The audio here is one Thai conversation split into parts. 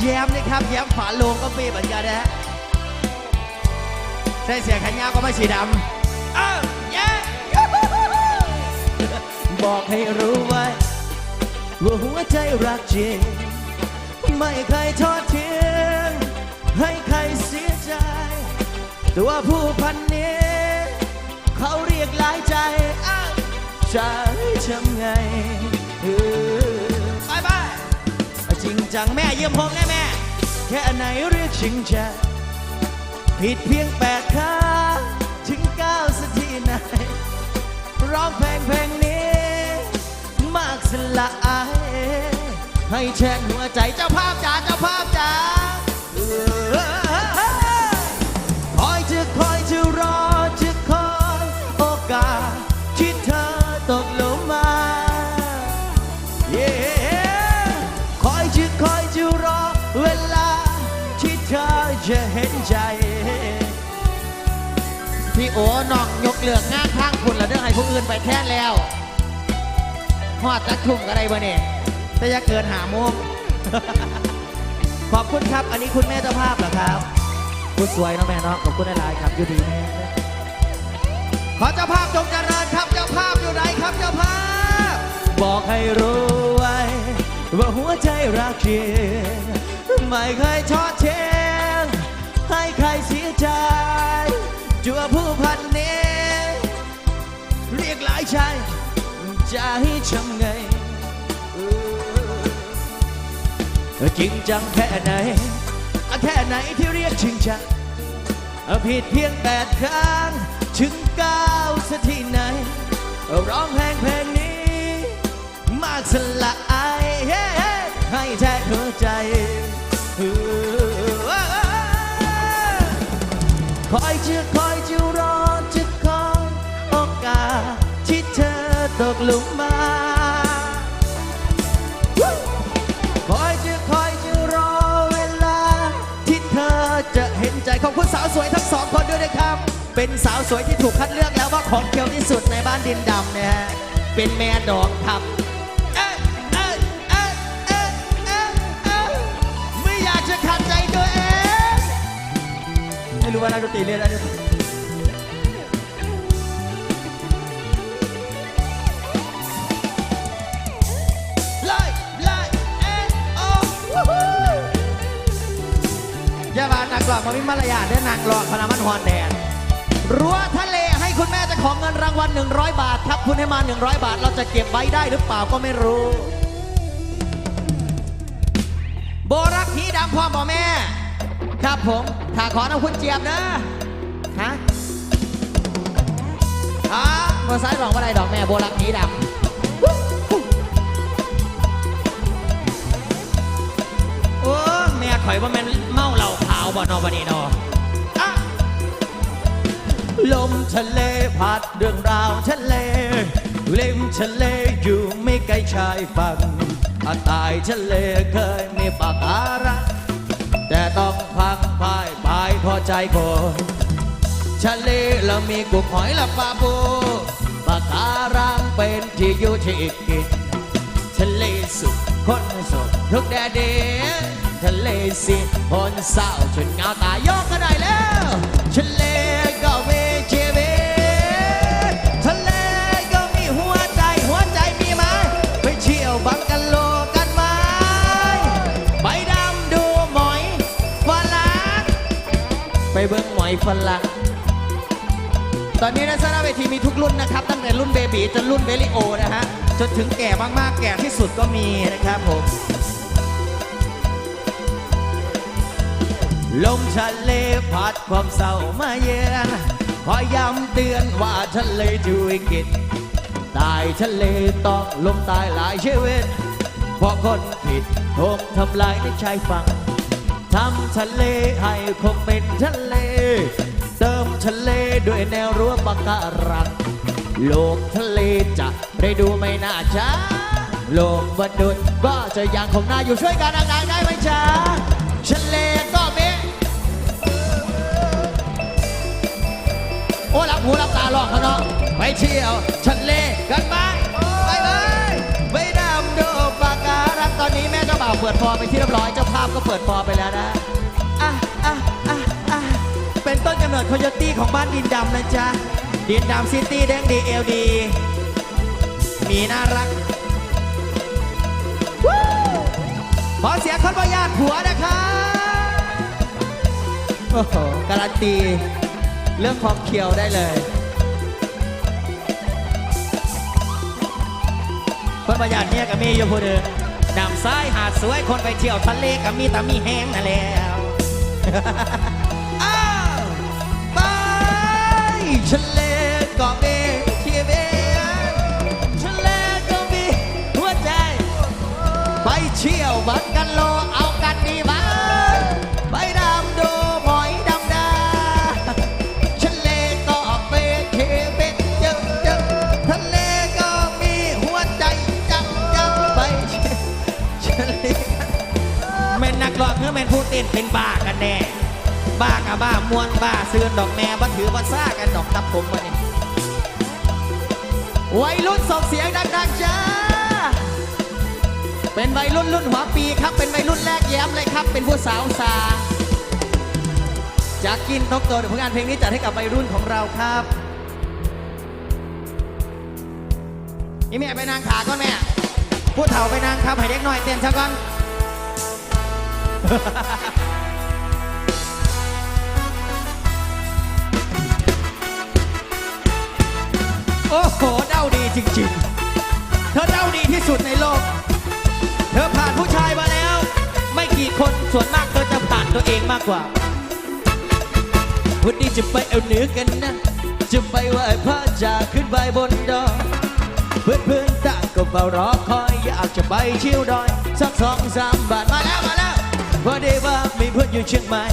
แย้มนะครับ แย้มฝาโลงก็มีเหมือนกันนะฮะใส่เสียงขันยาวก็ไม่สีดำเอ้าแย้บอกให้รู้ไว้ว่าหัวใจรักจริง ไม่เคยทอดทิ้งให้ใครเสียใจ ตัวผู้พันนี้ เขาเรียกหลายใจอ้าวจะให้ทำไงเออ จริงจังแม่เยืมผมนะแม่ แค่ไหนเรียกชิงจังผิดเพียงแปดคาถึงเก้าสักทีไหนร้องเพลงเพลงนี้ มากสละอายให้แช่งหัวใจเจ้าภาพจ๋าเจ้าภาพจ๋า จะเห็นใจพี่โอ๋น้องยกเลือกงานข้างคุณแล้วเรื่องให้ผู้อื่นไปแทนแล้วหอดจักทุ่มอะไรบ่เนี่ยแต่จะเกินหาโมงขอบคุณครับ อันนี้คุณแม่เจ้าภาพเหรอครับคุณสวยเนาะแม่เนาะขอบคุณหลายๆครับอยู่ดีแม่ขอเจ้าภาพจงเจริญครับเจ้าภาพอยู่ไหนครับเจ้าภาพ บอกให้รู้ไว้ ว่าหัวใจรักจริงไม่เคยทอดทิ้ง ให้ใครเสียใจจัวผู้พันนี้เรียกหลายชายจะให้ทำไงจริงจังแค่ไหน แค่ไหนที่เรียกจริงจังผิดเพียงแปดครั้ง ถึงเก้าสักที่ไหน ร้องเพงเพลงนี้ มากสละ ลุมมาคอยจะคอยจะรอเวลา ที่เธอจะเห็นใจขอบคุณสาวสวยทั้งสองคนด้วยนะครับ เป็นสาวสวยที่ถูกคัดเลือกแล้วว่าของเคียวที่สุดในบ้านดินดำนะฮะ เป็นแม่ดอกครับเอ้ยเอ้ยเอ้ยเอ้ยเอ้ยเอ้ยไม่อยากจะขัดใจตัวเอง ไม่รู้ว่านักดนตรีเล่นอะไร อย่ามานักหลอกมาวิมารยาทได้นางหลอกพนามันฮอนแดนรั้วทะเลให้คุณแม่จะของเงินรางวัล 100 บาทครับคุณให้มา 100 บาท เราจะเก็บไว้ได้หรือเปล่าก็ไม่รู้ โบรักผีดำพ่อบ่แม่ ครับผมถ้าขอน้ำคุณเจี๊ยบนะฮะอ๋อเมื่อซ้ายหลอกว่าไรดอกแม่โบรักผีดำโอ้แม่ข่อยว่าแม่นเมา บ่นอวันนี้นอลมทะเลพัดเรื่องราวทะเลเล่มทะเลอยู่ไม่ไกลชายฝั่งอาตายทะเลเคยมีปากการังแต่ต้องพักพายพายพอใจคนทะเลแล้วมีกุ้งหอยและปลาบูปากการังเป็นที่อยู่ที่กินทะเลสุดคนโสดทุกแดดเดียว ทะเลสิคนเศร้าจนเงาตายยกก็ได้แล้วทะเลก็มีชีวิตทะเลก็มีหัวใจหัวใจมีไหมไปเที่ยวบังกะโลกันไหมไปดำดูหมอยฝรั่งไปเบิ่งหมอยฝรั่งตอนนี้ในสนามเวทีมีทุกรุ่นนะครับ ตั้งแต่รุ่นเบบีจนรุ่นเบลิโอนะฮะจนถึงแก่มากๆแก่ที่สุดก็มีนะครับผม ลมทะเลพัดความเศร้ามาเยือนคอยย้ำเตือนว่าทะเลจะวิกฤตตายทะเลต้องลมตายหลายชีวิต เพราะคนผิดถูกทำลายในชายฝั่งทำทะเลให้คงเป็นทะเล เติมทะเลด้วยแนวรั้วปะการังโลกทะเลจะได้ดูไม่น่าช้าโลกมนุษย์ก็จะยังคงน่าอยู่ช่วยกันดังๆได้ไหมจ๊ะทะเลก็มีโอ้ หูรับตาลองเขาเนาะไปเที่ยวทะเลกันไหมไปเลยไปดำดูปะการังตอนนี้แม่ก็เปิดฟอไปที่เรียบร้อยเจ้าภาพก็เปิดฟอไปแล้วนะอะอะอะอะเป็นต้นกำเนิดโคโยตี้ของบ้านดินดำนะจ๊ะดินดำซิตี้แดงดีเอลดีมีน่ารักขอเสียงคนประหยัดผัวนะคะโอ้โหการันตี เรื่องความเคียวได้เลยคนประหยัดเนี่ยก็มีอยู่ผู้เดินนำซ้ายหาดสวยคนไปเที่ยวทะเลก็มีแต่มีแห้งนั่นแล้วอ้าวไปทะเลก็มีที่เบีทะเลก็มีหัวใจ ไปเที่ยวบัดกันโล มวนบ้าซื้อดอกแม่บัถือบัซ่ากันดอกตับผมวันนี้วัยรุ่นส่งเสียงดังๆจ้า เป็นวัยรุ่นรุ่นหัวปีครับ เป็นวัยรุ่นแรกแย้มเลยครับ เป็นผู้สาวสาจากกินทบตัวเดี๋ยวผลงานเพลงนี้จัดให้กับวัยรุ่นของเราครับนี่แม่ไปนางขาก่อนแม่ผู้เฒ่าไปนางครับให้เด็กหน่อยเต้นซะก่อน อ้โหเด้าดีจริงๆ เธอเด้าดีที่สุดในโลก เธอผ่านผู้ชายมาแล้ว ไม่กี่คนส่วนมากเธอจะผ่านตัวเองมากกว่า วันนี้จะไปเอาเหนือกันนะ จะไปไหว้พระจากขึ้นไปบนดอยเพื่อนเพื่อนต่างก็เฝ้ารอคอยอยากจะไปเที่ยวดอยสักสองสามบาทมาแล้วมาแล้วพอดีว่ามีเพื่อนอยู่เชียงใหม่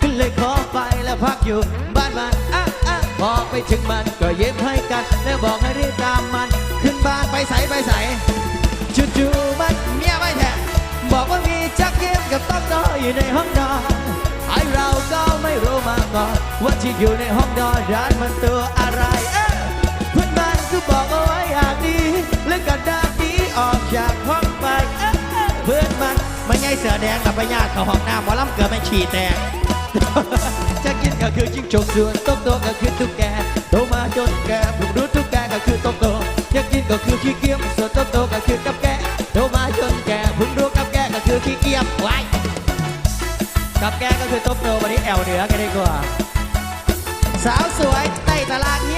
ก็เลยขอไปแล้วพักอยู่บ้านมัน พอไปถึงมันก็เย็บให้กัน แล้วบอกให้รีบตามมัน ขึ้นบ้านไปใสไปใสจู่ๆมันเมียไม่แท้บอกว่ามีจักเก็บกับต้องนอนอยู่ในห้องนอนไอเราก็ไม่รู้มาก่อนว่าที่อยู่ในห้องนอนร้านมันตัวอะไรเอ๊ะเพื่อนบ้านก็บอกเอาไว้อยากดีแล้วก็ดันดีออกจากห้องไปเออเพื่อนมันไม่ไงเสือแดงกับไปญาติเขาห้องน้ำหมอลำเกิดไม่ฉี่แตกจะ ก็คือจิ้งจกส่วนโตโตก็คือตุ๊กแกโตมาจนแกเพิ่งรู้ตุ๊กแกก็คือโตโตอยากกินก็คือขี้เกียจส่วนโตโตก็คือกับแกโตมาจนแกเพิ่งรู้กับแกก็คือขี้เกียจไว้กับแกก็คือโตโตวันนี้แอวเหนือกันดีกว่า สาวสวยใต้ตลาดเ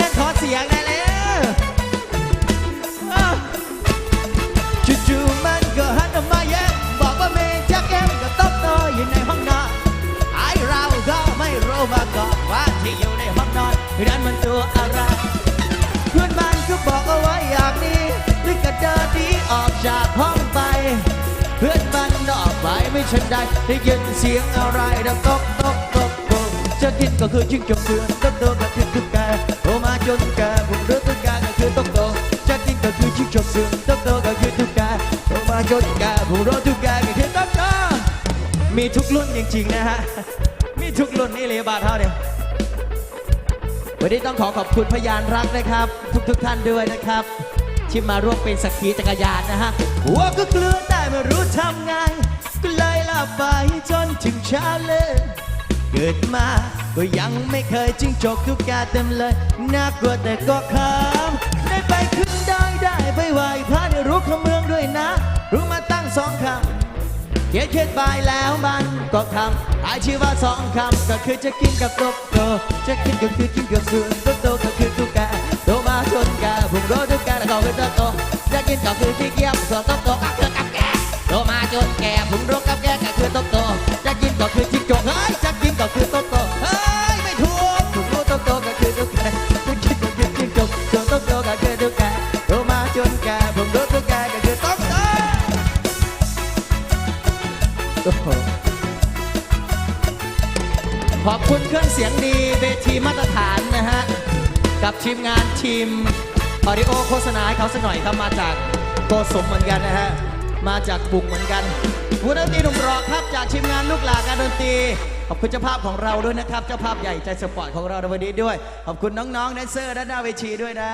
ห้องนอนนั้นมันตัวอะไร เพื่อนบ้านก็บอกเอาไว้อยากนี้ลึกกระเดินดีออกจากห้องไป เพื่อนบ้านออกไปไม่ชันใดได้ยินเสียงอะไรดังตกตกตกตกจะกินก็คือจิ้งจกเพื่อนตกตกก็คือตุ๊กแกโตมาจนแกผมรู้ตุ๊กแกก็คือตกตกจะกินก็คือจิ้งจกเพื่อนตกตกก็คือตุ๊กแกโตมาจนแกผมรู้ตุ๊กแกก็คือตกตกมีทุกรุ่นจริงๆนะฮะ มีทุกรุ่นนี่เลยบาทเท่าเนี่ยว วันนี้ต้องขอขอบคุณพยานรักนะครับ ทุกๆทท่านด้วยนะครับ ที่มาร่วมเป็นสักขีจักรยานนะฮะหัวก็เกลือแต่ไม่รู้ทำไง ก็เลยหลับไปจนถึงเช้าเลยเกิดมาก็ยังไม่เคยจิ้งจกทุกกาเต็มเลย น่ากลัวแต่ก็ขำได้ไปขึ้นได้ได้ไปไหว เขียนเขียนไปแล้วมันก็ทำอายชื่อว่าสองคำก็คือจะกินกับตกโตจะกินก็คือกินกับส่วนตกโตก็คือตุ๊กแกโตมาจนแกผมรู้ตุ๊กแกแล้วก็คือตกโตจะกินก็คือขี้เกียจส่วนตกโตก็คือกับแกโตมาจนแกผมรู้กับแกก็คือตกโตจะกินก็คือจิ้งจก ทีมาตรฐานนะฮะ กับทีมงานทีมออดิโอโฆษณาให้เขาสักหน่อยครับมาจากโกสมเหมือนกันนะฮะ มาจากบุกเหมือนกันผู้ดนตรีหนุ่มรอครับจากทีมงานลูกหลาการดนตรีขอบคุณเจ้าภาพของเราด้วยนะครับ เจ้าภาพใหญ่ใจสปอร์ตของเราในวันนี้ด้วย ขอบคุณน้องๆแดนเซอร์ด้านหน้าเวทีด้วยนะ